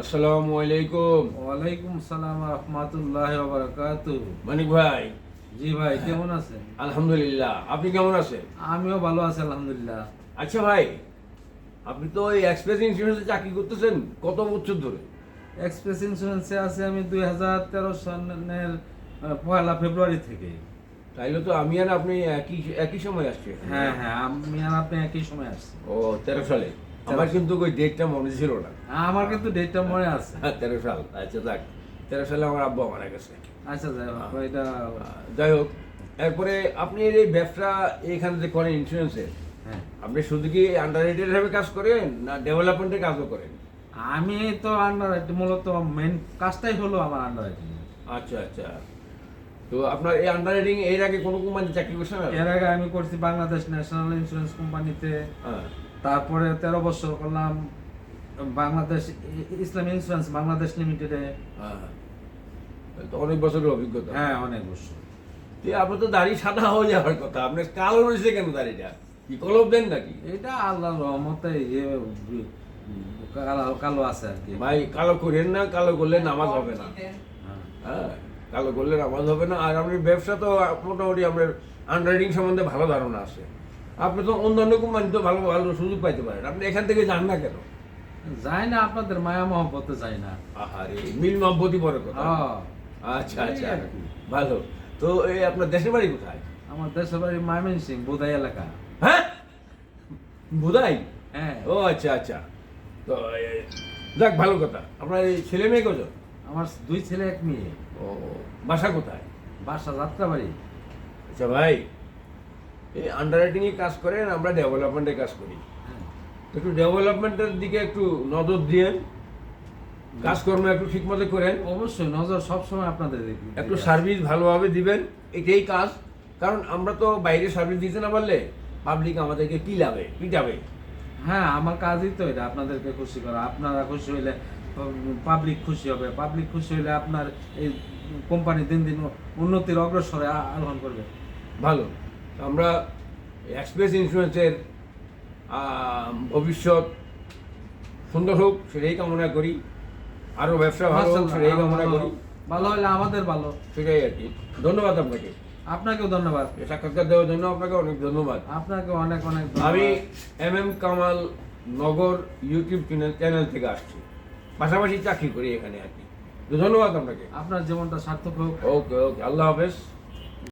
আসসালামু আলাইকুম। ওয়ালাইকুম সালাম রহমতুল্লাহ বারাকাত মানিক ভাই। জি ভাই কেমন আছেন? আলহামদুলিল্লাহ। আপনি কেমন আছেন? আমিও ভালো আছি আলহামদুলিল্লাহ। আচ্ছা ভাই আপনি তো এই এক্সপ্রেস ইন্স্যুরেন্সে চাকরি করতেছেন কত বছর ধরে? এক্সপ্রেস ইন্স্যুরেন্সে আছে আমি দুই হাজার তেরো আহ, পয়লা ফেব্রুয়ারি থেকে। তাইলে তো আমি আর আপনি একই একই সময় আসছি হ্যাঁ হ্যাঁ আমি আর আপনি একই সময় আসছি। ও তেরো সালে? আমার কিন্তু ওই ডেটটা মনে ছিল না। আমার কিন্তু ডেটটা মনে আছে। হ্যাঁ তেরো সাল। আচ্ছা যাক। তেরো সালে আমার আব্বা মারা গেছে আচ্ছা যাই হোক এটা যাই হোক। এরপরে আপনি এই ব্যবসা এখানে যে করেন ইন্স্যুরেন্সের হ্যাঁ। আপনি শুধু কি আন্ডার হিসেবে কাজ করেন না ডেভেলপমেন্টের কাজও করেন? আমি তো আন্ডার মূলত মেন কাজটাই হলো আমার আন্ডার আচ্ছা আচ্ছা। তো আপনার এই আন্ডার এর আগে কোনো কোম্পানিতে চাকরি করছেন? এর আগে আমি করছি বাংলাদেশ ন্যাশনাল ইন্স্যুরেন্স কোম্পানিতে হ্যাঁ। তারপরে তেরো বছর করলাম বাংলাদেশ ইসলাম ইন্স্যুরেন্স বাংলাদেশ লিমিটেডে। হ্যাঁ অনেক বছরের অভিজ্ঞতা। হ্যাঁ অনেক বছর। তো আপনার তো দাড়ি সাদা হয়ে যাওয়ার কথা। আপনার কালো রয়েছে কেন দাড়িটা? কি দেন নাকি? এটা আল্লাহর রহমতে ইয়ে কালো কালো আছে আর কি। ভাই কালো করেন না কালো করলে নামাজ হবে না। হ্যাঁ। হ্যাঁ কালো করলে নামাজ হবে না। আর আপনার ব্যবসা তো মোটামুটি আপনার আন্ডাররাইটিং সম্বন্ধে ভালো ধারণা আছে। আপনি তো অন্যান্য কোম্পানি তো ভালো ভালো সুযোগ পাইতে পারেন। আপনি এখান থেকে যান না কেন? যায় না আপনাদের মায়া মহব্বতে যায় না। আহারে মিল মহব্বতি বড় কথা। হ্যাঁ। আচ্ছা আচ্ছা আর। ভালো। তো এই আপনার দেশের বাড়ি কোথায়? আমার দেশের বাড়ি মাইমেন সিং বোধাই এলাকা। হ্যাঁ? বোধাই হ্যাঁ। ও আচ্ছা আচ্ছা। তো যাক ভালো কথা। আপনার এই ছেলে মেয়ে কজন? আমার দুই ছেলে এক মেয়ে। ও বাসা কোথায়? বাসা যাত্রাবাড়ি। আচ্ছা ভাই। এই আন্ডাররাইটিং এ কাজ করেন আমরা ডেভেলপমেন্টে কাজ করি। একটু ডেভেলপমেন্টের দিকে একটু নজর দিয়েন। কাজকর্ম একটু ঠিক মতো করেন। অবশ্যই নজর সবসময় আপনাদের একটু সার্ভিস ভালোভাবে দিবেন। এটাই কাজ। কারণ আমরা তো বাইরে সার্ভিস দিতে না পারলে পাবলিক আমাদেরকে পিলাবে পিটাবে। হ্যাঁ আমার কাজই তো এটা আপনাদেরকে খুশি করা। আপনারা খুশি হইলে পাবলিক খুশি হবে। পাবলিক খুশি হইলে আপনার এই কোম্পানি দিন দিন উন্নতির অগ্রসরে আরোহণ করবে। ভালো। আমরা এক্সপ্রেস ইন্স্যুরেন্সের ভবিষ্যৎ সুন্দর হোক সেটাই কামনা করি। আরও ব্যবসা ভালো হোক সেটাই কামনা করি। ভালো হলে আমাদের ভালো। সেটাই আর কি। ধন্যবাদ আপনাকে। আপনাকেও ধন্যবাদ। সাক্ষাৎকার দেওয়ার জন্য আপনাকে অনেক ধন্যবাদ। আপনাকে অনেক অনেক। আমি M M Kamal Nagar YouTube channel channel থেকে আসছি। পাশাপাশি চাকরি করি এখানে আর কি। ধন্যবাদ আপনাকে। আপনার জীবনটা সার্থক হোক। ওকে ওকে। আল্লাহ হাফেজ।